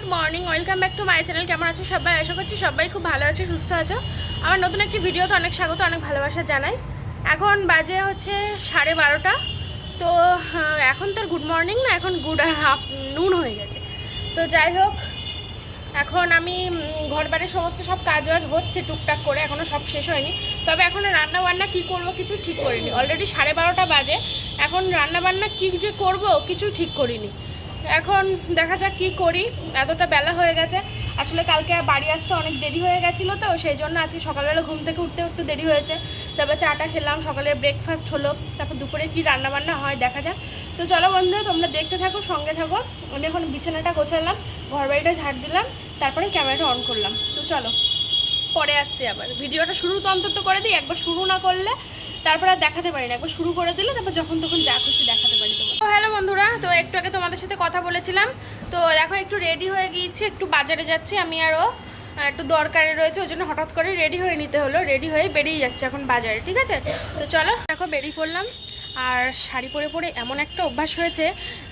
Good morning, welcome back to my channel. কেমন আছো সবাই? আশা করছি সবাই খুব ভালো আছে, সুস্থ আছো। আমার নতুন একটি ভিডিওতে অনেক স্বাগত, অনেক ভালোবাসা জানাই। এখন বাজে হচ্ছে সাড়ে বারোটা। তো এখন তো গুড মর্নিং না, এখন গুড হাফ, নুন হয়ে গেছে। তো যাই হোক, এখন আমি ঘর বাড়ির সমস্ত সব কাজ বাজ হচ্ছে টুকটাক করে এখনও সব শেষ হয়নি। তবে এখন রান্না বান্না কী করব কিছু ঠিক করিনি। অলরেডি সাড়ে বারোটা বাজে, এখন রান্না বান্না কী যে করব কিছু ঠিক করিনি। এখন দেখা যাক কী করি। এতটা বেলা হয়ে গেছে। আসলে কালকে বাড়ি আসতে অনেক দেরি হয়ে গেছিল তো, সেই জন্য আজকে সকালবেলা ঘুম থেকে উঠতেও একটু দেরি হয়েছে। তারপর চাটা খেলাম সকালে ব্রেকফাস্ট হলো, তারপর দুপুরে কী রান্নাবান্না হয় দেখা যাক। তো চলো বন্ধুরা, তোমরা দেখতে থাকো, সঙ্গে থাকো। আমি এখন বিছানাটা গোছালাম ঘর বাড়িটা ঝাড় দিলাম, তারপরে ক্যামেরাটা অন করলাম। তো চলো, পরে আসছি আবার। ভিডিওটা শুরু তো অন্তত করে দিই, একবার শুরু না করলে তারপর আর দেখাতে পারি না একবার শুরু করে দিলে, তারপর যখন তখন যা খুশি দেখাতে পারি তোমার তো হ্যালো বন্ধুরা, তো একটু আগে তোমাদের সাথে কথা বলেছিলাম। তো দেখো, একটু রেডি হয়ে গিয়েছি, একটু বাজারে যাচ্ছি আমি আরও একটু দরকারে রয়েছে, ওই জন্য হঠাৎ করে রেডি হয়ে নিতে হলো রেডি হয়ে বেরিয়ে যাচ্ছে এখন বাজারে, ঠিক আছে? তো চলো, দেখো, বেরিয়ে পড়লাম। আর শাড়ি পরে পরে এমন একটা অভ্যাস হয়েছে,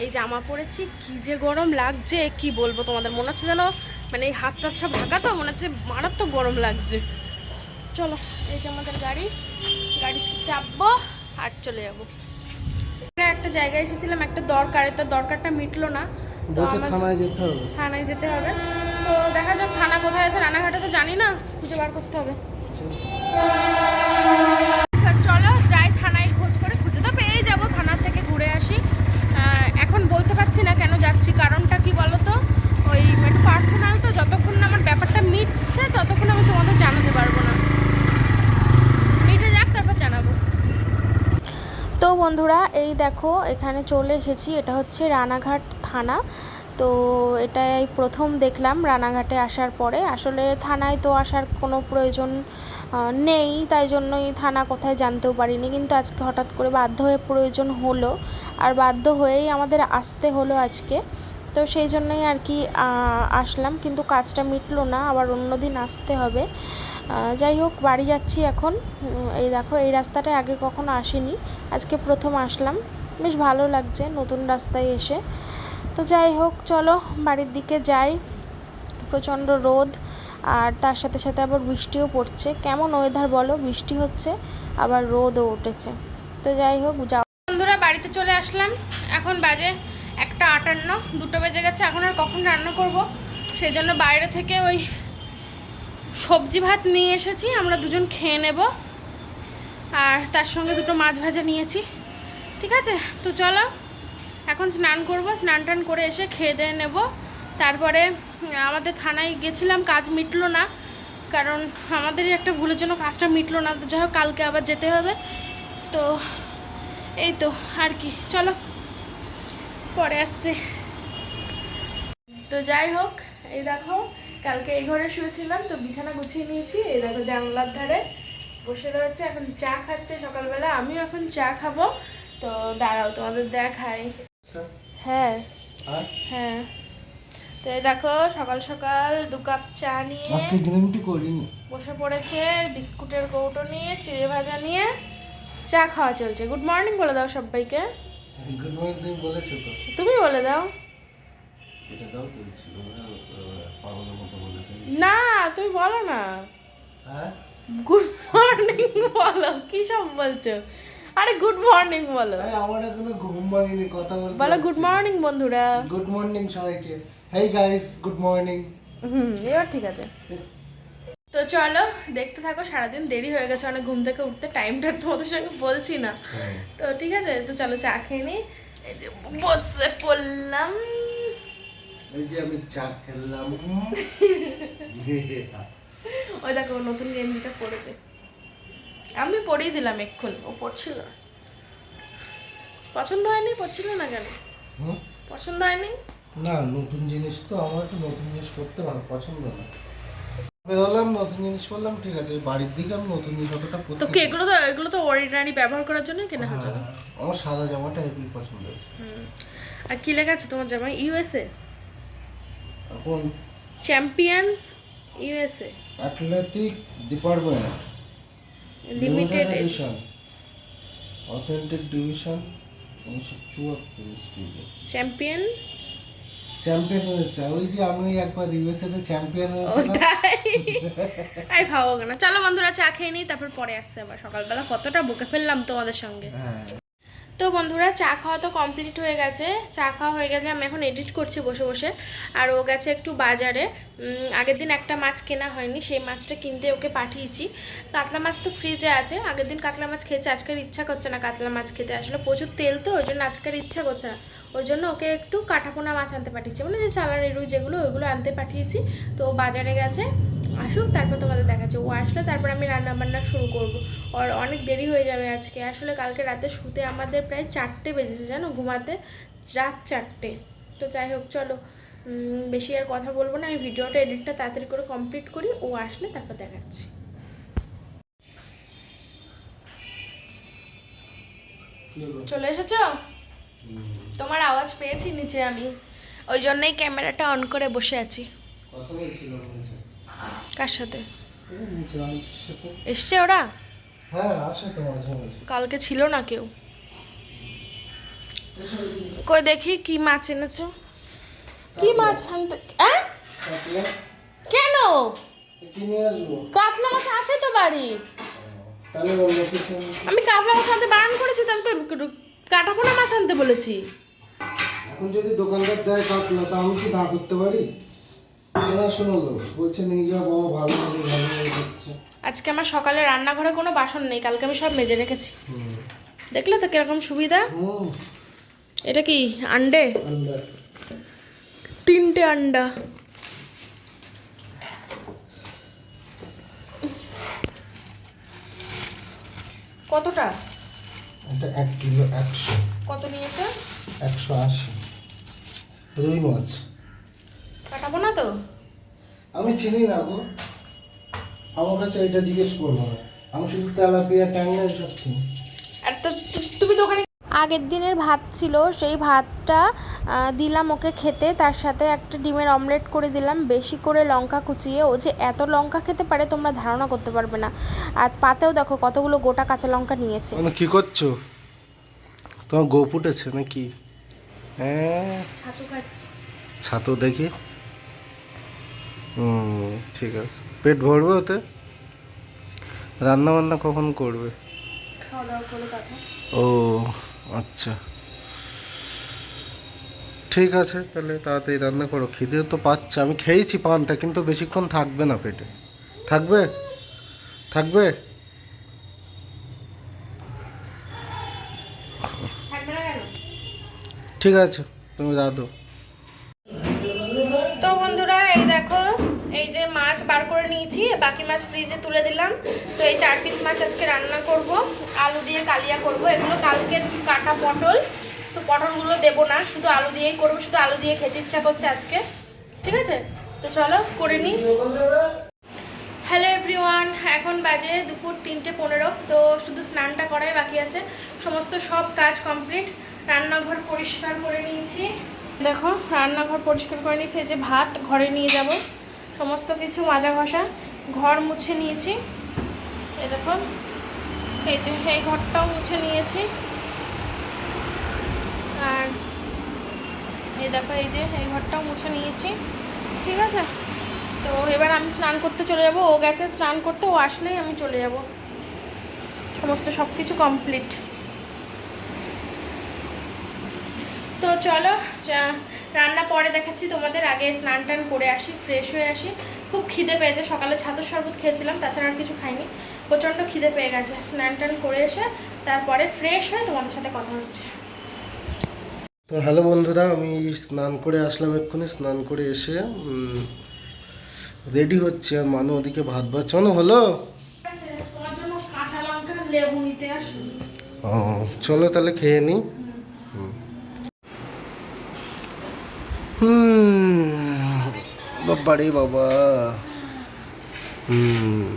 এই জামা পরেছি, কি যে গরম লাগছে, কি বলব তোমাদের, মনে হচ্ছে যেন মানে এই হাত টাচ্ছা ঢাকা তো, মনে হচ্ছে মারাত্মক গরম লাগছে। চলো, এই যে আমাদের গাড়ি। গাড়ি চাপবো আর চলে যাব। একটা জায়গায় এসেছিলাম একটা দরকারে তো দরকারটা মিটলো না। তো থানায় যেতে হবে। থানায় যেতে হবে। তো দেখা যাক থানা কোথায় আছে রানাঘাটে তো জানি না খুঁজে বার করতে হবে তা চলো যাই থানায় খোঁজ করে খুঁজে তো পেয়ে যাব থানার থেকে ঘুরে আসি আহ, এখন বলতে পারছি না কেন যাচ্ছি কারণটা কি বলো তো ওই একটু পার্সোনাল তো যতক্ষণ না আমার ব্যাপারটা মিটছে ততক্ষণ আমি তোমাদের জানাতে পারব না মিটে যাক তারপর জানাব তো বন্ধুরা এই দেখো এখানে চলে এসেছি, এটা হচ্ছে রানাঘাট থানা। তো এটাই প্রথম দেখলাম রানাঘাটে আসার পরে। আসলে থানায় তো আসার কোনো প্রয়োজন নেই, তাই জন্যই থানা কোথায় জানতেও পারিনি। কিন্তু আজকে হঠাৎ করে বাধ্য হয়ে প্রয়োজন হলো, আর বাধ্য হয়েই আমাদের আসতে হলো আজকে। তো সেই জন্যই আর কি আসলাম, কিন্তু কাজটা মিটলো না, আবার অন্য দিন আসতে হবে। যাই হোক, বাড়ি যাচ্ছি এখন। এই দেখো, এই রাস্তাটায় আগে কখনো আসিনি, আজকে প্রথম আসলাম। বেশ ভালো লাগছে নতুন রাস্তায় এসে। তো যাই হোক, চলো বাড়ির দিকে যাই। প্রচণ্ড রোদ আর তার সাথে সাথে আবার বৃষ্টিও পড়ছে। কেমন ওয়েদার বলো? বৃষ্টি হচ্ছে, আবার রোদও উঠেছে। তো যাই হোক, যাও। বন্ধুরা, বাড়িতে চলে আসলাম। এখন বাজে একটা আটান্ন, দুটো বেজে গেছে। এখন আর কখন রান্না করব? সেই জন্য বাইরে থেকে ওই সবজি ভাত নিয়ে এসেছি। আমরা দুজন খেয়ে নেব। আর তার সঙ্গে দুটো মাছ ভাজা নিয়েছি। ঠিক আছে? তো চলো, এখন স্নান করব, স্নান টান করে এসে খেয়ে দিয়ে নেব। তারপরে, আমাদের থানায় গেছিলাম, কাজ মিটলো না। কারণ আমাদেরই একটা ভুলের জন্য কাজটা মিটলো না, তো যাই হোক, কালকে আবার যেতে হবে। তো, এই তো, আর কি, চলো। পরে আসছে। তো যাই হোক, এই দেখো, কালকে এই ঘরে শুয়েছিলাম, তো বিছানা গুছিয়ে নিয়েছি। এই দেখো জানলার ধারে বসে রয়েছে, এখন চা খাচ্ছে সকালবেলা। আমিও এখন চা খাব। তো দাঁড়াও তোমাদের দেখাই। হ্যাঁ। হ্যাঁ। তো এই দেখো সকাল সকাল দু কাপ চা নিয়ে আজকে গ্রিন টি করিনি। বসে পড়েছে বিস্কুটের কৌটো নিয়ে চিড়ে ভাজা নিয়ে চা খাওয়া চলছে। গুড মর্নিং বলে দাও সবাইকে। গুড মর্নিং তুমি বলেছ তো। তুমি বলে দাও। না তুমি বলো না। হ্যাঁ? গুড মর্নিং বলো কি সব বলছো? আরে গুড মর্নিং বলো। আরে আমার এখনও ঘুম ভাঙিনি কথা বলতে বলো গুড মর্নিং বন্ধুরা। গুড মর্নিং সবাইকে। Hey guys good morning hmm এবার ঠিক আছে। তো চলো দেখতে থাকো সারাদিন দেরি হয়ে গেছে অনেক ঘুম থেকে উঠতে টাইমটা তোমাদের সঙ্গে বলছি না। তো ঠিক আছে তো চলো চা খেয়ে নিই বসে পড়লাম। এই যে আমি চা খেললাম ওই দেখো নতুন গেঞ্জিটা পরেছে। আমি পরিয়ে দিলাম এক্ষুনি। ও পড়ছিল? না। পছন্দ হয়নি? পড়ছিল না কেন? পছন্দ হয়নি? না নতুন জিনিস তো আমার একটু নতুন জিনিস করতে ভালো পছন্দ না। বেরোলাম নতুন জিনিস করলাম ঠিক আছে বাড়ির দিকে আমি নতুন জিনিস অতটা তো কি এগুলো তো এগুলো তো অর্ডিনারি ব্যবহার করার জন্য কেনা হচ্ছে? হ্যাঁ, আমার সাদা জামাটা হেভি পছন্দ হয়েছে। আর কি লেখা আছে তোমার জামাই ইউএসএ এখন champions USA athletic department limited edition authentic division উনিশশো চুয়াত্তর চ্যাম্পিয়ন চ্যাম্পিয়ন হয়েছে। ওই যে আমি একবার ইউএসএ তে চ্যাম্পিয়ন হয়েছিলাম। তাই? আই ভাবো না চলো বন্ধুরা চা খেয়ে নিই তারপর পরে আসছে আবার সকালবেলা। কতটা বুকে ফেললাম তোমাদের সঙ্গে। হ্যাঁ। তো বন্ধুরা চা খাওয়া তো কমপ্লিট হয়ে গেছে। চা খাওয়া হয়ে গেছে আমি এখন এডিট করছি বসে বসে। আর ও গেছে একটু বাজারে। আগের দিন একটা মাছ কেনা হয়নি, সেই মাছটা কিনতে ওকে পাঠিয়েছি। কাতলা মাছ তো ফ্রিজে আছে, আগের দিন কাতলা মাছ খেয়েছে, আজকের ইচ্ছা করছে না কাতলা মাছ খেতে। আসলে প্রচুর তেল তো, ওই জন্য আজকের ইচ্ছা করছে না। ওই জন্য ওকে একটু কাটাপোনা মাছ আনতে পাঠিয়েছি। মানে যে চালানি রুই যেগুলো, ওইগুলো আনতে পাঠিয়েছি। তো বাজারে গেছে, আসুক, তারপর তোমাদের দেখাচ্ছে। ও আসলে তারপর আমি রান্না বান্না শুরু করব। আর অনেক দেরি হয়ে যাবে আজকে। আসলে কালকে রাতে শুতে আমাদের প্রায় চারটে বেজেছে, জানো? ঘুমাতে রাত চারটে। তো যাই হোক, চলো। বেশি আর কথা বলব না। আমি ভিডিওটা, এডিটটা তাড়াতাড়ি করে কমপ্লিট করি। ও আসলে তারপর দেখাচ্ছি। চলে এসেছ? তোমার আওয়াজ পেয়েছি নিচে আমি। ওই জন্যই ক্যামেরাটা অন করে বসে আছি। কার সাথে? এসছে ওরা? হ্যাঁ কালকে ছিল না কেউ? কই দেখি কি মাছ এনেছো? কি মাছ আনতে? কেন? কাতলা মাছ আছে তো বাড়ি। আমি কাতলা মাছ আনতে বারণ করেছি তো আমি তো কাটাপোনা মাছ আনতে বলেছি। এখন যদি দোকানদার দেয় কাতলা তা আমি কি না করতে পারি? শোনালো বলছে নিয়ে যাও বাবা ভালো হবে ভালো হচ্ছে আজকে আমার সকালে রান্নাঘরে কোনো বাসন নেই কালকে আমি সব মেজে রেখেছি। দেখলে তো কীরকম সুবিধা? এটা কি আন্ডে। তিনটে আন্ডা। কতটা? এটা এক কিলো একশো। কত নিয়েছে? একশো আশি। রুই মাছ। কাটাবো না তো? আমি চিনি না গো। আমার কাছে এটা জিজ্ঞেস করব। না আমি শুধু তেলাপিয়া ট্যাংরা এসব চিনি। আর তো তুমি তুমি দোকানে আগের দিনের ভাত ছিল সেই ভাতটা দিলাম ওকে খেতে। তার সাথে একটা ডিমের অমলেট করে দিলাম বেশি করে লঙ্কা কুচিয়ে। ও যে এত লঙ্কা খেতে পারে তোমরা ধারণা করতে পারবে না। আর পাতেও দেখো কতগুলো গোটা কাঁচা লঙ্কা নিয়েছে। মানে কি করছ? তোমার গো ফুটেছে নাকি? হ্যাঁ। ছাতু খাচ্ছি। ছাতু দেখি। হুম ঠিক আছে। পেট ভরবে ওতে? রান্না বান্না কখন করবে? খাওয়া দাওয়া ও আচ্ছা। ঠিক আছে তাহলে তাড়াতাড়ি রান্না করো। খিদে তো পাচ্ছে আমি খেয়েছি পানটা কিন্তু বেশিক্ষণ থাকবে না পেটে। থাকবে? থাকবে? ঠিক আছে তুমি দাদু নিয়েছি বাকি মাছ ফ্রিজে তুলে দিলাম। তো এই চার পিস মাছ আজকে রান্না করব, আলু দিয়ে কালিয়া করব। এগুলো কালকের কাটা পটল, তো পটলগুলো দেবো না, শুধু আলু দিয়েই করব, শুধু আলু দিয়ে খেতে ইচ্ছা করছে আজকে। ঠিক আছে? তো চলো, করে নিই হ্যালো এভরিওয়ান এখন বাজে দুপুর তিনটে পনেরো, তো শুধু স্নানটা করাই বাকি আছে। সমস্ত সব কাজ কমপ্লিট রান্নাঘর পরিষ্কার করে নিয়েছি। দেখো, রান্নাঘর পরিষ্কার করে নিয়েছি, এই যে ভাত, ঘরে নিয়ে যাব। সমস্ত কিছু মাজা ঘষা। ঘর মুছে নিয়েছি। এ দেখো, এই যে এই ঘরটাও মুছে নিয়েছি। আর এই দেখো, এই যে এই ঘরটাও মুছে নিয়েছি। ঠিক আছে? তো এবার আমি স্নান করতে চলে যাব। ও গেছে স্নান করতে, ও আসলেই আমি চলে যাব। সমস্ত সব কিছু কমপ্লিট তো চলো রান্না পরে দেখাচ্ছি তোমাদের। আগে স্নান টান করে আসি ফ্রেশ হয়ে আসি। খুব খিদে পেয়েছে। সকালে ছাতুর শরবত খেয়েছিলাম তাছাড়া আর কিছু খাইনি। প্রচণ্ড খিদে পেয়ে গেছে। স্নান টান করে এসে তারপরে ফ্রেশ হয়ে তোমাদের সাথে কথা হচ্ছে। তো হ্যালো বন্ধুরা আমি স্নান করে আসলাম এক্ষুনি। স্নান করে এসে রেডি হচ্ছে। আর মানু ওদিকে ভাত বাঁচানো হলো? আসি ও চলো তাহলে খেয়ে নিই হুম। বাবা রে বাবা। হুম।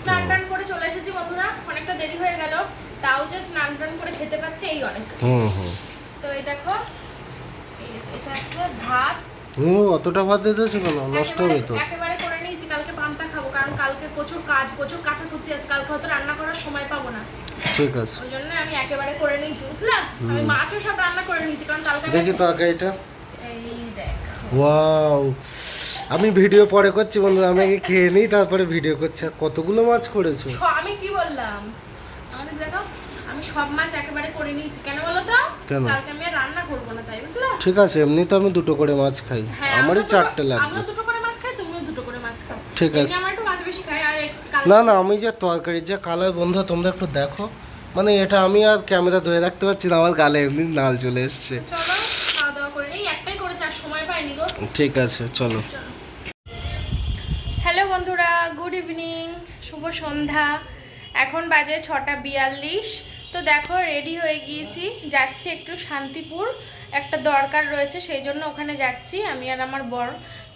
স্নান টান করে চলে এসেছি বন্ধুরা অনেকটা দেরি হয়ে গেল তাও যে স্নান টান করে খেতে পাচ্ছে এই অনেক। হুম হুম। তো এই দেখো এই- এটা আছে ভাত। হুম অতটা ভাত দিতেছে কেন? নষ্ট হবে তো। একেবারে- করে নিয়েছি কালকে পান্তা খাব কারণ কালকে প্রচুর কাজ প্রচুর কাঁচা কুচি আছে কালকে হয়তো রান্না করার সময় পাবো না। ঠিক আছে। ওই জন্য আমি একেবারে করে নিয়েছি বুঝলা? আমি মাছও সব রান্না করে নিয়েছি কারণ কালকে দেখি তরকারিটা। এই দেখ ওয়াও আমি ভিডিও পরে করছি বন্ধুরা আমি আগে খেয়ে নিই তারপরে ভিডিও করছি। আর কতগুলো মাছ করেছ? আমি কি বললাম? আমাদের দেখো আমি সব মাছ একেবারে করে নিয়েছি। কেন বলো তো? কেন? কালকে আমি রান্না করব না তাই বুঝলা? ঠিক আছে এমনি তো আমি দুটো করে মাছ খাই। হ্যাঁ আমারই চারটে লাগবে। আমিও দুটো করে মাছ খাই তুমিও দুটো করে মাছ খাও। ঠিক আছে। আমার একটু মাছ বেশি খাই আর না না আমি যে তরকারির যে কালার বন্ধু তোমরা একটু দেখো। মানে এটা আমি আর ক্যামেরা ধরে রাখতে পারছি না আমার গালে এমনি নাল চলে এসছে চলো খাওয়া দাওয়া করে নেই একটাই করেছি আর সময় পাইনি গো ঠিক আছে, চলো। হ্যালো বন্ধুরা, গুড ইভিনিং, শুভ সন্ধ্যা। এখন বাজে ছটা বিয়াল্লিশ। তো দেখো, রেডি হয়ে গিয়েছি। যাচ্ছি একটু শান্তিপুর। একটা দরকার রয়েছে, সেই জন্য ওখানে যাচ্ছি, আমি আর আমার বর।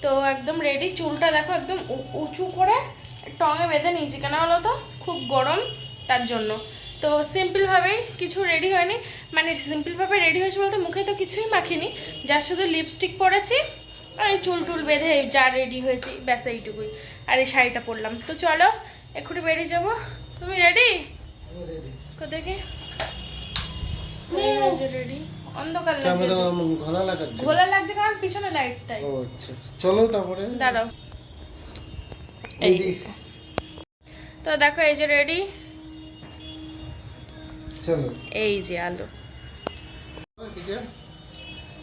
তো একদম রেডি, চুলটা দেখো একদম উঁচু করে টঙে বেঁধে নিয়েছি। কেন বলো তো? খুব গরম, তার জন্য। তো সিম্পলভাবেই কিছু রেডি হয়নি। মানে সিম্পলভাবে রেডি হয়েছে বলতে মুখে তো কিছুই মাখিনি। যার শুধু লিপস্টিক পরেছি। এই চুল টুল বেঁধে যা রেডি হয়েছি ব্যাস এইটুকুই। আর এই শাড়িটা পরলাম। তো চলো এক্ষুনি বেরিয়ে যাব। তুমি রেডি দেখে। রেডি অন্ধকার লাগছে ঘোলা লাগাচ্ছে ঘোলা লাগছে কারণ পিছনে লাইট তাই। আচ্ছা। চলো তারপরে। দাঁড়াও। এই তো দেখো এই যে রেডি চলো। এই যে আলো।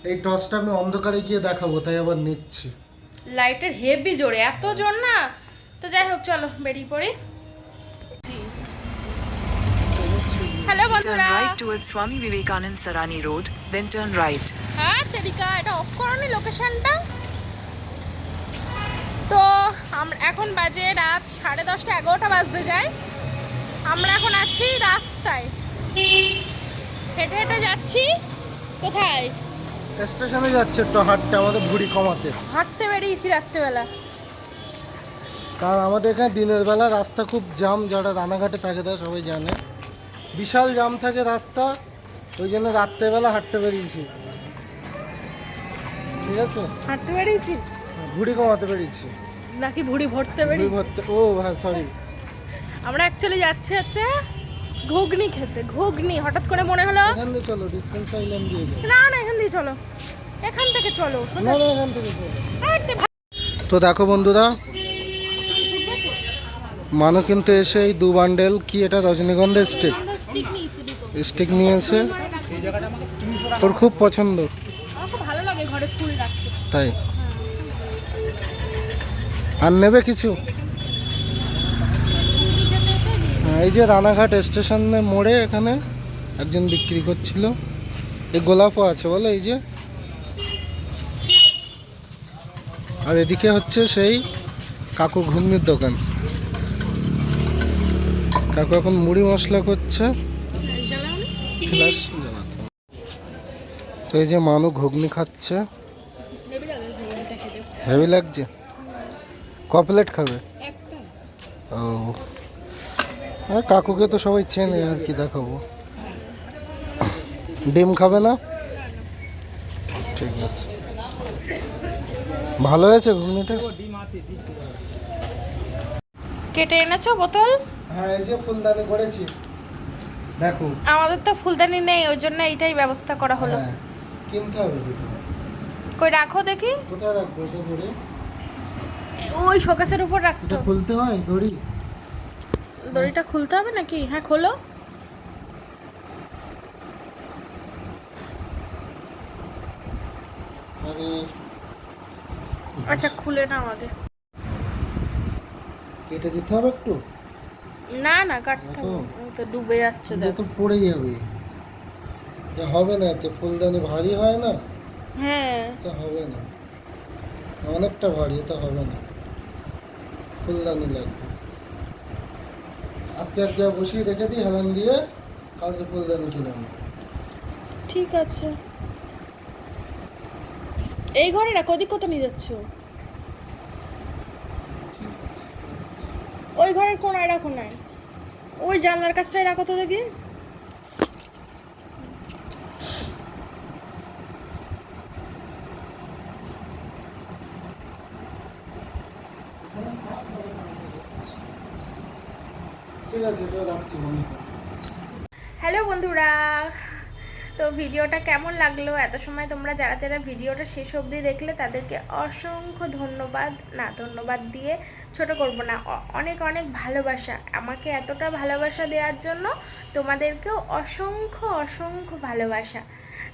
এই টসটা আমি অন্ধকারে গিয়ে দেখাবো তাই আবার নিচ্ছি। লাইটের হেভি জোরে এত জোর না? তো যাই হোক চলো বেরিয়ে পড়ি। হ্যালো Turn বন্ধুরা। right towards Swami Vivekanand Sarani Road, then turn right. হ্যাঁ তেরিকা এটা অফ করনি লোকেশনটা তো আমরা এখন বাজে রাত সাড়ে দশটা এগারোটা বাজতে যায়। আমরা এখন আছি রাস্তায়। হেঁটে হেঁটে যাচ্ছি। কোথায়? স্টেশনে যাচ্ছে একটু হাঁটতে আমাদের ভুড়ি কমাতে। হাঁটতে বেরিয়েছি রাত্রেবেলা। কারণ আমাদের এখানে দিনের বেলা রাস্তা খুব জাম যারা রানাঘাটে থাকে তারা সবাই জানে। বিশাল জাম থাকে রাস্তা ওই জন্য রাত্রেবেলা হাঁটতে বেরিয়েছি। ঠিক আছে? হাঁটতে বেরিয়েছি? ভুড়ি কমাতে বেরিয়েছি। নাকি ভুড়ি ভরতে ভুড়ি বেরিয়েছি ভরতে ও হ্যাঁ সরি আমরা অ্যাকচুয়ালি যাচ্ছি হচ্ছে ঘুগনি খেতে ঘুগনি হঠাৎ করে মনে হলো এখান দিয়ে চলো ডিস্টেন্স আইল্যান্ড দিয়ে না না এখান দিয়ে চলো। এখান থেকে চলো না না এখান থেকে চলো। তো দেখো বন্ধুরা মানু কিন্তু এসে এই দু বান্ডেল কি এটা রজনীগন্ধার স্টিক স্টিক নিয়েছি। ওর খুব পছন্দ। তাই। আর নেবে কিছু ঘুগনি খেতে এসে নিয়ে হ্যাঁ, এই যে রানাঘাট স্টেশনে মোড়ে এখানে একজন বিক্রি করছিল। এই গোলাপও আছে বলো এই যে। আর এদিকে হচ্ছে সেই কাকু ঘুগনির দোকান। কাকু এখন মুড়ি মশলা করছে। তো এই যে মানু ঘুগনি খাচ্ছে। হেভি লাগছে? ক প্লেট খাবে? ও। আর কাকুকে তো সবাই চেনে আর কি দেখাবো। ডিম খাবে না? ঠিক আছে। ভালো হয়েছে ঘুগনিটা? কেটে এনেছো বোতল? হ্যাঁ এই যে ফুলদানি করেছি। দেখো। আমাদের তো ফুলদানি নেই ওই জন্য এইটাই ব্যবস্থা করা হলো। হ্যাঁ কিনতে হবে। কই রাখো দেখি। কোথায় রাখব এটা ওই শোকেসের উপর রাখতো খুলতে হয় দড়ি দড়িটা খুলতে হবে নাকি? হ্যাঁ খোলো। আচ্ছা খুলে নাও আগে। কেটে দিতে হবে একটু? না না কাটতে হবে। তো ডুবে যাচ্ছে দেখো। তো পড়ে যাবে। এ হবে না তো ফুলদানি ভারী হয় না? হ্যাঁ। তো হবে না। অনেকটা ভারী তো হবে না। ফুলদানি লাগবে। আজকে যা বসিয়ে রেখে দিই হেলান দিয়ে কালকে ফুলদানি কিনে আনব। ঠিক আছে। এই ঘরে রাখো ওদিক কত নিয়ে যাচ্ছ? ওই ঘরের কোনায় রাখো নাই। ওই জানলার কাছটায় রাখো তো দেখি। হ্যালো বন্ধুরা, তো ভিডিওটা কেমন লাগল? এত সময় তোমরা যারা যারা ভিডিওটা শেষ অবধি দেখলে তাদেরকে অসংখ্য ধন্যবাদ। না, ধন্যবাদ দিয়ে ছোট করব না অনেক অনেক ভালোবাসা। আমাকে এতটা ভালোবাসা দেওয়ার জন্য তোমাদেরকেও অসংখ্য অসংখ্য ভালোবাসা।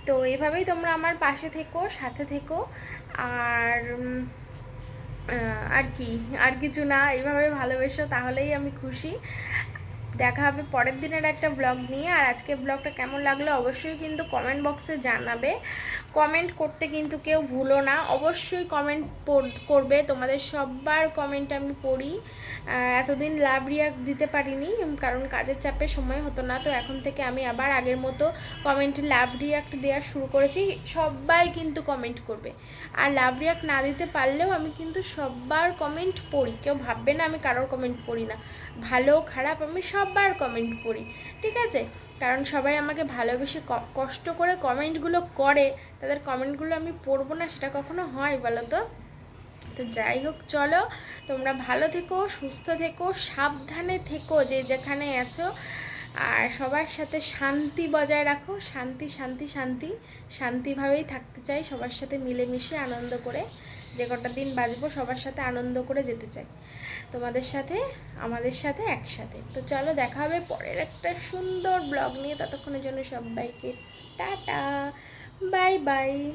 তো এভাবেই তোমরা আমার পাশে থেকো, সাথে থেকো। আর আর কি, আর কিছু না এইভাবে ভালোবেসো, তাহলেই আমি খুশি। দেখা হবে পরের দিনের একটা ব্লগ নিয়ে। আর আজকে ব্লগটা কেমন লাগল অবশ্যই কিন্তু কমেন্ট বক্সে জানাবে। কমেন্ট করতে কিন্তু কেউ ভুলো না। অবশ্যই কমেন্ট করবে। তোমাদের সবার কমেন্ট আমি পড়ি। এতদিন লাভ রিয়াক্ট দিতে পারিনি, কারণ কাজের চাপে সময় হতো না। তো এখন থেকে আমি আবার আগের মতো কমেন্টে লাভ রিয়াক্ট দেওয়া শুরু করেছি। সবাই কিন্তু কমেন্ট করবে। আর লাভ রিয়াক্ট না দিতে পারলেও আমি কিন্তু সবার কমেন্ট পড়ি। কেউ ভাববে না আমি কারোর কমেন্ট পড়ি না। ভালো খারাপ আমি সববার কমেন্ট পড়ি, ঠিক আছে? কারণ সবাই আমাকে ভালোবেসে কষ্ট করে কমেন্টগুলো করে, তাদের কমেন্টগুলো আমি পড়ব না, সেটা কখনো হয় বলো তো? তো যাই হোক, চলো, তোমরা ভালো থেকো, সুস্থ থেকো, সাবধানে থেকো যে যেখানে আছো। আর সবার সাথে শান্তি বজায় রাখো, শান্তি শান্তি শান্তি, শান্তিভাবেই থাকতে চাই, সবার সাথে মিলেমিশে আনন্দ করে যে কটা দিন বাঁচবো, সবার সাথে আনন্দ করে যেতে চাই। তোমাদের সাথে, আমাদের সাথে, একসাথে। তো চলো দেখা হবে পরের একটা সুন্দর ব্লগ নিয়ে। ততক্ষণের জন্য সবাইকে টাটা, বাই বাই।